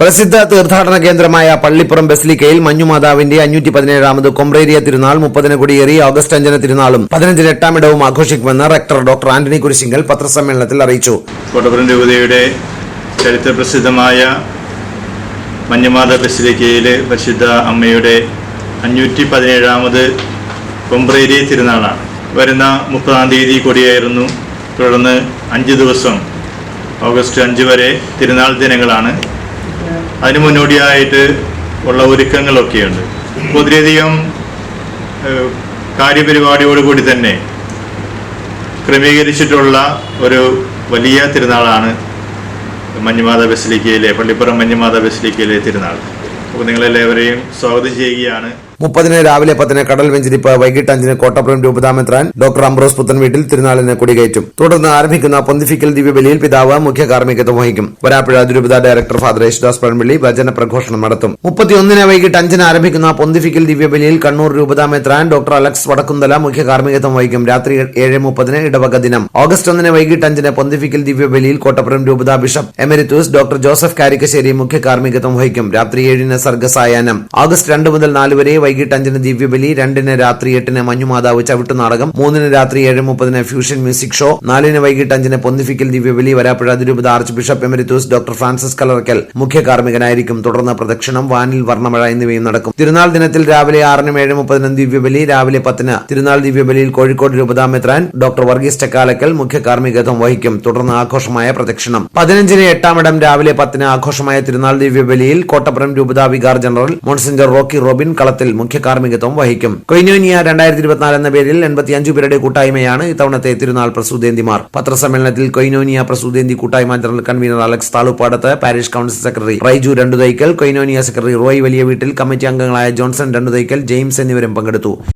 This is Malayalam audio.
പ്രസിദ്ധ തീർത്ഥാടന കേന്ദ്രമായ പള്ളിപ്പുറം ബസിലിക്കയിൽ മഞ്ഞുമാതാവിന്റെ അഞ്ഞൂറ്റി പതിനേഴാമത് കൊമ്പ്രേരിയ തിരുനാൾ മുപ്പതിന് കൊടിയേറി ഓഗസ്റ്റ് അഞ്ചിന് തിരുനാളും പതിനഞ്ചിന് എട്ടാം ഇടവും ആഘോഷിക്കുമെന്ന് റെക്ടർ ഡോക്ടർ ആന്റണി കുരിശിങ്കൽ പത്രസമ്മേളനത്തിൽ അറിയിച്ചു. കോട്ടപുരം രൂപതയുടെ ചരിത്രപ്രസിദ്ധമായ മഞ്ഞമാത ബസിലിക്കയിലെ പരിശുദ്ധ അമ്മയുടെ അഞ്ഞൂറ്റി പതിനേഴാമത് കൊമ്പ്രേരി തിരുനാളാണ്. വരുന്ന മുപ്പതാം തീയതി കൊടിയായിരുന്നു. തുടർന്ന് അഞ്ച് ദിവസം ഓഗസ്റ്റ് അഞ്ച് വരെ തിരുനാൾ ദിനങ്ങളാണ്. അതിന് മുന്നോടിയായിട്ട് ഉള്ള ഒരുക്കങ്ങളൊക്കെയുണ്ട്. ഒത്തിരിയധികം കാര്യപരിപാടിയോടുകൂടി തന്നെ ക്രമീകരിച്ചിട്ടുള്ള ഒരു വലിയ തിരുനാളാണ് മഞ്ഞുമാത ബസിലിക്കയിലെ പള്ളിപ്പുറം മഞ്ഞുമാത ബസിലിക്കയിലെ തിരുനാൾ. അപ്പോൾ നിങ്ങളെല്ലാവരെയും സ്വാഗതം ചെയ്യുകയാണ്. മുപ്പതിന് രാവിലെ പത്തിന് കടൽ വെഞ്ചിരിപ്പ് വൈകിട്ട് അഞ്ചിന് കോട്ടപ്പുറം രൂപതാമെത്രാൻ ഡോക്ടർ അംബ്രോസ് പുത്തൻ വീട്ടിൽ തിരുനാളിന് കൊടികയറ്റും. തുടർന്ന് ആരംഭിക്കുന്ന പൊന്തിഫിക്കൽ ദിവ്യബലിയിൽ പിതാവ് മുഖ്യ കാർമ്മികത്വം വഹിക്കും. വരാപ്പുഴ അതിരൂപത ഡയറക്ടർ ഫാദർ യേശുദാസ് പഴമ്പള്ളി വചന പ്രഘോഷണം നടത്തും. മുപ്പത്തിയൊന്നിന് വൈകിട്ട് അഞ്ചിന് ആരംഭിക്കുന്ന പൊന്തിഫിക്കൽ ദിവ്യബലിയിൽ കണ്ണൂർ രൂപതാമെത്രാൻ ഡോക്ടർ അലക്സ് വടക്കുന്തല മുഖ്യ കാർമ്മികത്വം വഹിക്കും. രാത്രി ഏഴ് മുപ്പതിന് ഇടവക ദിനം. ഓഗസ്റ്റ് ഒന്നിന് വൈകിട്ട് അഞ്ചിന് പൊന്തിഫിക്കൽ ദിവ്യബലിയിൽ കോട്ടപ്പുറം രൂപത bishop emeritus doctor Joseph Karikkassery മുഖ്യ കാർമ്മികത്വം വഹിക്കും. രാത്രി ഏഴിന് സർഗസായാനം ഓഗസ്റ്റ് രണ്ട് മുതൽ നാല് വരെ വൈകിട്ട് അഞ്ചിന് ദിവ്യബലി രണ്ടിന് രാത്രി എട്ടിന് മഞ്ഞുമാതാവ് ചവിട്ടു നാടകം മൂന്നിന് രാത്രി ഏഴ് മുപ്പതിന് ഫ്യൂഷൻ മ്യൂസിക് ഷോ നാലിന് വൈകിട്ട് അഞ്ചിന് പൊന്നിഫിക്കൽ ദിവ്യബലി വരാപ്പുഴ അതിരൂപത archbishop emeritus doctor Francis Kallarakal മുഖ്യ കാർമ്മികനായിരിക്കും. തുടർന്ന് പ്രദക്ഷിണം വാനിൽ വർണമഴ എന്നിവയും നടക്കും. തിരുനാൾ ദിനത്തിൽ രാവിലെ ആറിനും ഏഴ് മുപ്പതിനും ദിവ്യബലി രാവിലെ പത്തിന് തിരുനാൾ ദിവ്യബലിയിൽ കോഴിക്കോട് രൂപതാമെത്രാൻ ഡോക്ടർ വർഗീസ് ചക്കാലക്കൽ മുഖ്യ കാർമ്മികത്വം വഹിക്കും. തുടർന്ന് ആഘോഷമായ പ്രദക്ഷിണം. പതിനഞ്ചിന് എട്ടാമിടം രാവിലെ പത്തിന് ആഘോഷമായ തിരുനാൾ ദിവ്യബലിയിൽ കോട്ടപ്പുറം രൂപതാ vicar general monsignor Rocky Robin Kalathil മുഖ്യ കാർമ്മികത്വം വഹിക്കും. കൊയിനോനിയ രണ്ടായിരത്തി ഇരുപത്തിനാല് എന്ന പേരിൽ എൺപത്തിയഞ്ചു പേരുടെ കൂട്ടായ്മയാണ് ഇത്തവണത്തെ തിരുനാൾ പ്രസൂതേന്തിമാർ. പത്രസമ്മേളനത്തിൽ കൊയിനോനിയ പ്രസൂതേന്തി കൂട്ടായ്മ general convener Alex Thaluppadath parish council secretary Raiju Randuthaikkal കൊയിനോനിയ secretary Roy വലിയ വീട്ടിൽ കമ്മിറ്റി അംഗങ്ങളായ ജോൺസൺ രണ്ടുതൈക്കൽ ജെയിംസ് എന്നിവരും പങ്കെടുത്തു.